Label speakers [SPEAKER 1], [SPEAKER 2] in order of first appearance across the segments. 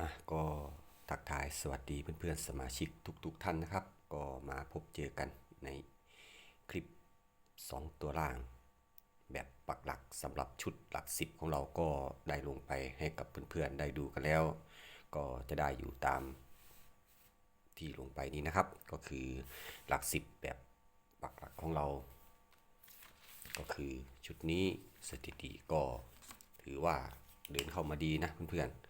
[SPEAKER 1] อะก็ทักทายสวัสดีเพื่อนๆสมาชิกทุกๆท่านนะครับ ก็มาพบเจอกันในคลิป 2 ตัวล่าง แบบปักหลักสำหรับชุดหลักสิบของเราก็ได้ลงไปให้กับเพื่อนๆได้ดูกันแล้ว ก็จะได้อยู่ตามที่ลงไปนี้นะครับ ก็คือหลักสิบแบบปักหลักของเรา ก็คือชุดนี้สถิติก็ถือว่าเดินเข้ามาดีนะเพื่อนๆ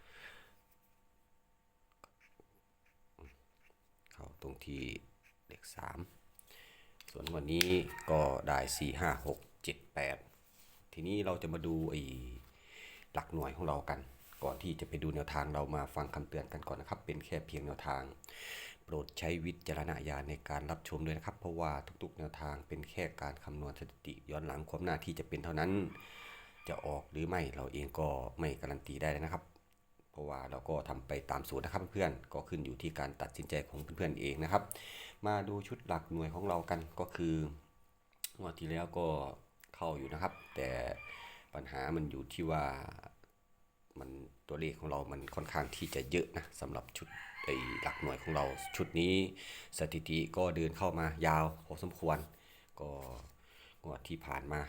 [SPEAKER 1] เข้า ตรงที่เลขสามส่วนวันนี้ก็ได้สี่ห้าหกเจ็ดแปดทีนี้เราจะมาดูไอ้หลักหน่วยของเรากัน ก่อนที่จะไปดูแนวทางเรามาฟังคำเตือนกันก่อนนะครับ เป็นแค่เพียงแนวทาง โปรดใช้วิจารณญาณในการรับชมด้วยนะครับ เพราะว่าทุกๆ แนวทางเป็นแค่การคำนวณสถิติย้อนหลังความหน้าที่จะเป็นเท่านั้น จะออกหรือไม่เราเองก็ไม่การันตีได้นะครับ ราะว่าเราก็ทำไปตามสูตรนะครับเพื่อนๆก็ขึ้นอยู่ที่การตัดสินใจของเพื่อนๆเองนะครับ มาดูชุดหลักหน่วยของเรากันก็คืองวดที่แล้วก็เข้าอยู่นะครับ แต่ปัญหามันอยู่ที่ว่ามันตัวเลขของเรามันค่อนข้างที่จะเยอะนะสำหรับชุดไอ้หลักหน่วยของเราชุดนี้สถิติก็เดินเข้ามายาวพอสมควร ก็งวดที่ผ่านมา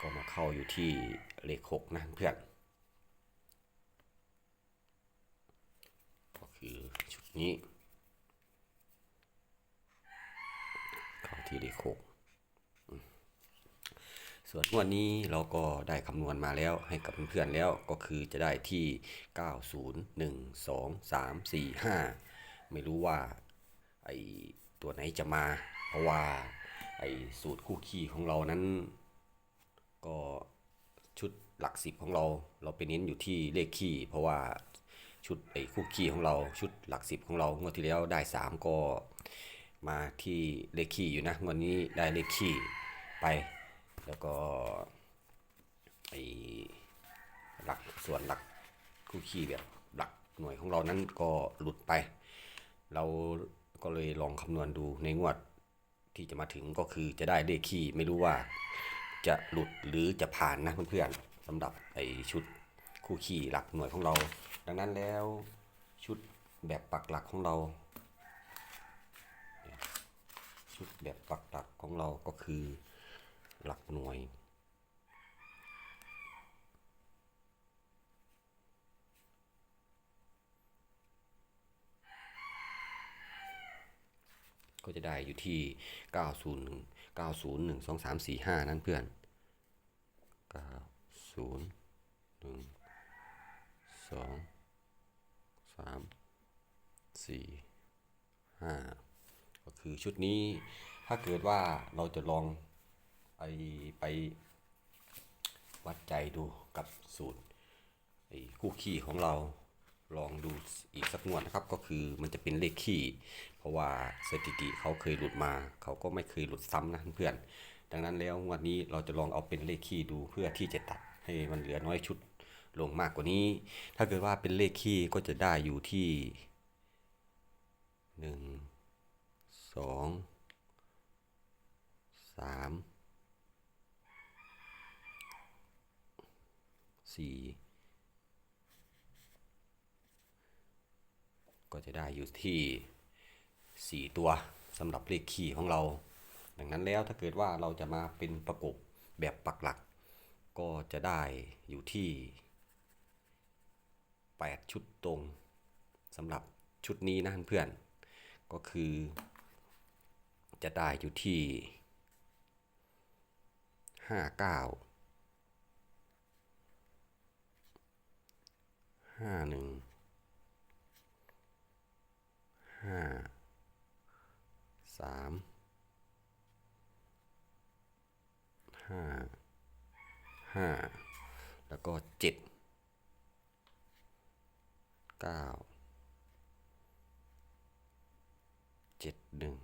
[SPEAKER 1] ก็มาเข้าอยู่ที่เลขหกนะเพื่อน ก็คือชุดนี้ เข้าที่เลขหกส่วนงวดนี้เราก็ได้คำนวณมาแล้วให้กับเพื่อนๆแล้วก็คือจะได้ที่ 90 1 2 3 4 5 ไม่รู้ว่าไอตัวไหนจะมา เพราะว่าไอสูตรคู่คีของเรานั้น ก็ชุดหลักสิบของเรา เราไปเน้นอยู่ที่เลขคี่ เพราะว่าชุดไอ้คู่คี่ของเราชุดหลักสิบของเรางวดที่แล้วได้สามก็มาที่เลขคี่อยู่นะงวดนี้ได้เลขคี่ไป แล้วก็ไอ้หลักส่วนหลักคู่คี่แบบหลักหน่วยของเรานั้นก็หลุดไป เราก็เลยลองคำนวณดูในงวดที่จะมาถึงก็คือจะได้เลขคี่ไม่รู้ว่า จะหลุดหรือจะผ่านนะเพื่อนๆสำหรับไอชุดคู่ขี่หลักหน่วยของเรา ดังนั้นแล้วชุดแบบปักหลักของเรา ชุดแบบปักหลักของเราก็คือหลักหน่วย ก็จะได้อยู่ที่ 90 90 1 2 3 4 5 นั่นเพื่อน 90 1 2 3 4 5 ก็คือชุดนี้ถ้าเกิดว่าเราจะลองไปไปวัดใจดูกับสูตรไอ้คู่ขี้ของเรา ลองดูอีกสักงวดนะครับ ก็คือมันจะเป็นเลขขี้ เพราะว่าสถิติเขาเคยหลุดมา เขาก็ไม่เคยหลุดซ้ำนะเพื่อน ดังนั้นแล้วงวดนี้เราจะลองเอาเป็นเลขขี้ดูเพื่อที่จะตัดให้มันเหลือน้อยชุดลงมากกว่านี้ ถ้าเกิดว่าเป็นเลขขี้ก็จะได้อยู่ที่ 1 2 3 4 ก็จะได้อยู่ที่ 4 ตัวสำหรับเลขคีย์ของเรา ดังนั้นแล้วถ้าเกิดว่าเราจะมาเป็นประกบแบบปักหลัก ก็จะได้อยู่ที่ 8 ชุดตรงสำหรับชุดนี้นะเพื่อนก็คือ จะได้อยู่ที่ 5 9 5 1 ห้าสามห้าห้าแล้วก็เจ็ดเก้าเจ็ดหนึ่ง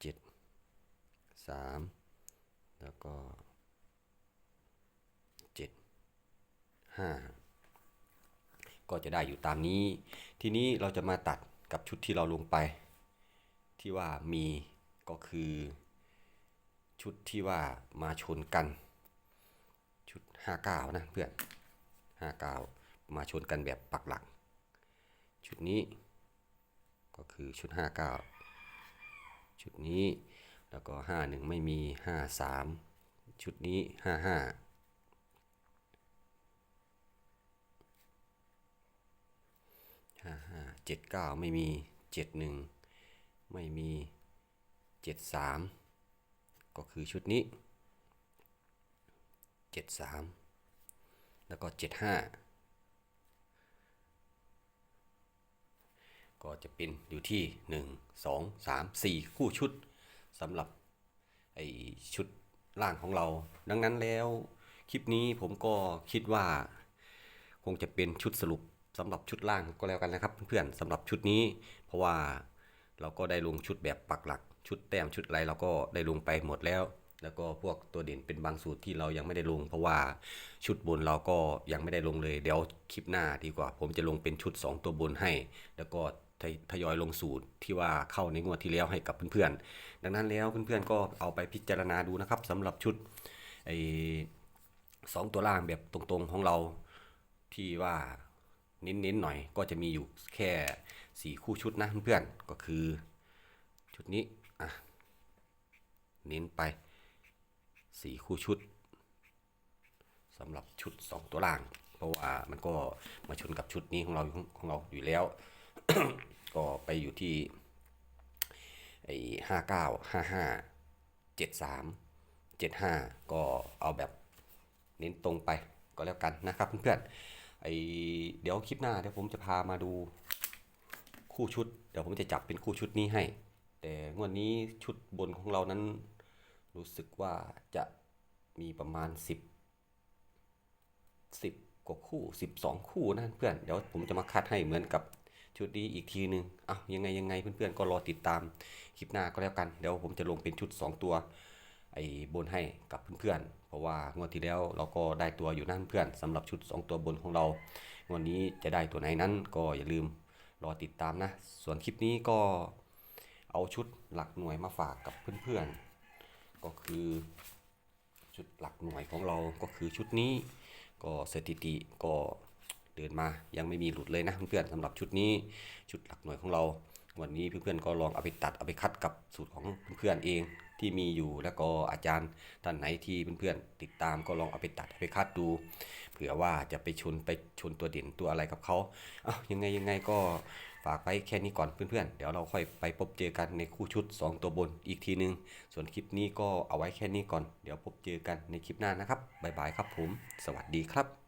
[SPEAKER 1] เจ็ดสามแล้วก็เจ็ดห้า ก็จะได้อยู่ตามนี้ ทีนี้เราจะมาตัดกับชุดที่เราลงไป ที่ว่ามีก็คือ ชุดที่ว่ามาชนกัน ชุด 59 นะเพื่อน 59 มาชนกันแบบปักหลัก ชุดนี้ก็คือชุด 59 ชุดนี้แล้วก็ 51 ไม่มี 53 ชุดนี้ 55 เจ็ดเก้าไม่มีเจ็ดหนึ่งไม่มีเจ็ดสามก็คือชุดนี้เจ็ดสามแล้วก็เจ็ดห้าก็จะเป็นอยู่ที่1 2 3 4คู่ชุดสำหรับไอชุดล่างของเรา ดังนั้นแล้วคลิปนี้ผมก็คิดว่าคงจะเป็นชุดสรุป สำหรับชุดล่างก็แล้วกันนะครับ เพื่อนๆสำหรับชุดนี้ เพราะว่าเราก็ได้ลงชุดแบบปักหลัก ชุดแต้มชุดไรเราก็ได้ลงไปหมดแล้ว แล้วก็พวกตัวเด่นเป็นบางสูตรที่เรายังไม่ได้ลง เพราะว่าชุดบนเราก็ยังไม่ได้ลงเลย เดี๋ยวคลิปหน้าดีกว่า ผมจะลงเป็นชุด 2 ตัวบนให้ แล้วก็ทยทยอยลงสูตรที่ว่าเข้าในงวดที่แล้วให้กับเพื่อนๆ ดังนั้นแล้วเพื่อนๆก็เอาไปพิจารณาดูนะครับสำหรับชุดไอ้สองตัวล่างแบบตรงๆของเราที่ว่า เน้นๆหน่อยก็จะมีอยู่แค่สี่คู่ชุดนะเพื่อนๆก็คือชุดนี้อะเน้นไปสี่คู่ชุดสำหรับชุด 2 ตัวล่าง เพราะว่ามันก็มาชนกับชุดนี้ของเราของเราอยู่แล้ว ก็ไปอยู่ที่ไอ้ห้าเก้าห้าห้าเจ็ดสามเจ็ดห้าก็เอาแบบเน้นตรงไปก็แล้วกันนะครับเพื่อนๆ ไอเดี๋ยวคลิปหน้าเดี๋ยวผมจะพามาดูคู่ชุด เดี๋ยวผมจะจับเป็นคู่ชุดนี้ให้ แต่งวดนี้ชุดบนของเรานั้น รู้สึกว่าจะมีประมาณ 10 10กว่าคู่ 12 คู่นะเพื่อนเดี๋ยวผมจะมาคัดให้เหมือนกับชุดนี้อีกทีนึ่งอ้ายังไงยังไงเพื่อนๆก็รอติดตามคลิปหน้าก็แล้วกัน เดี๋ยวผมจะลงเป็นชุด 2 ตัวไอ้บนให้กับเพื่อนๆ ราะว่างวดที่แล้วเราก็ได้ตัวอยู่นั่นเพื่อนสำหรับชุด 2 ตัวบนของเรางวดนี้จะได้ตัวไหนนั้นก็อย่าลืมรอติดตามนะ ส่วนคลิปนี้ก็เอาชุดหลักหน่วยมาฝากกับเพื่อนๆ ก็คือชุดหลักหน่วยของเราก็คือชุดนี้ ก็สถิติก็เดินมายังไม่มีหลุดเลยนะเพื่อนๆสำหรับชุดนี้ชุดหลักหน่วยของเราวันนี้เพื่อนๆก็ลองเอาไปตัดเอาไปคัดกับสูตรของเพื่อนๆเอง ที่มีอยู่แล้วก็อาจารย์ท่านไหนที่เพื่อนๆติดตามก็ลองเอาไปตัดไปคัดดูเผื่อว่าจะไปชนไปชนตัวเด่นตัวอะไรกับเขาอ้ายังไงยังไงก็ฝากไว้แค่นี้ก่อนเพื่อนๆ เดี๋ยวเราค่อยไปพบเจอกันในคู่ชุด 2 ตัวบนอีกทีนึง ส่วนคลิปนี้ก็เอาไว้แค่นี้ก่อน เดี๋ยวพบเจอกันในคลิปหน้านะครับ บ๊ายบายครับผม สวัสดีครับ